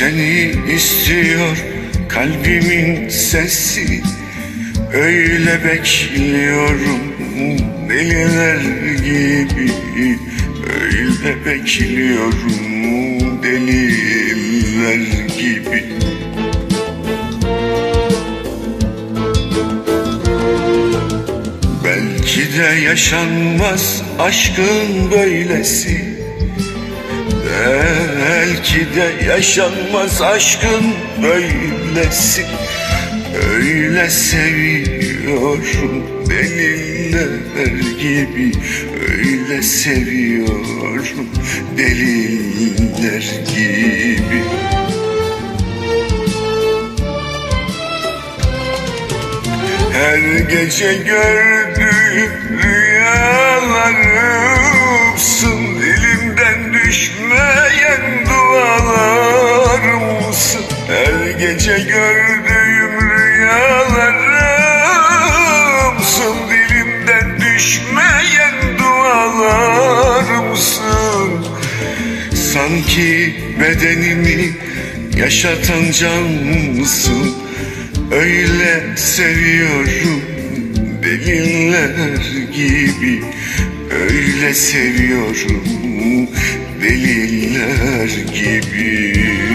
Seni istiyor kalbimin sesi. Öyle bekliyorum deliler gibi. Öyle bekliyorum deliler gibi. Belki de yaşanmaz aşkın böylesi Belki de yaşanmaz aşkın böylesi. Öyle seviyorum deliler gibi. Öyle seviyorum deliler gibi. Her gece gördüğüm gece gördüğüm rüyalarımsın Dilimden düşmeyen dualarımsın. Sanki bedenimi yaşatan cansın Öyle seviyorum deliler gibi. Öyle seviyorum deliler gibi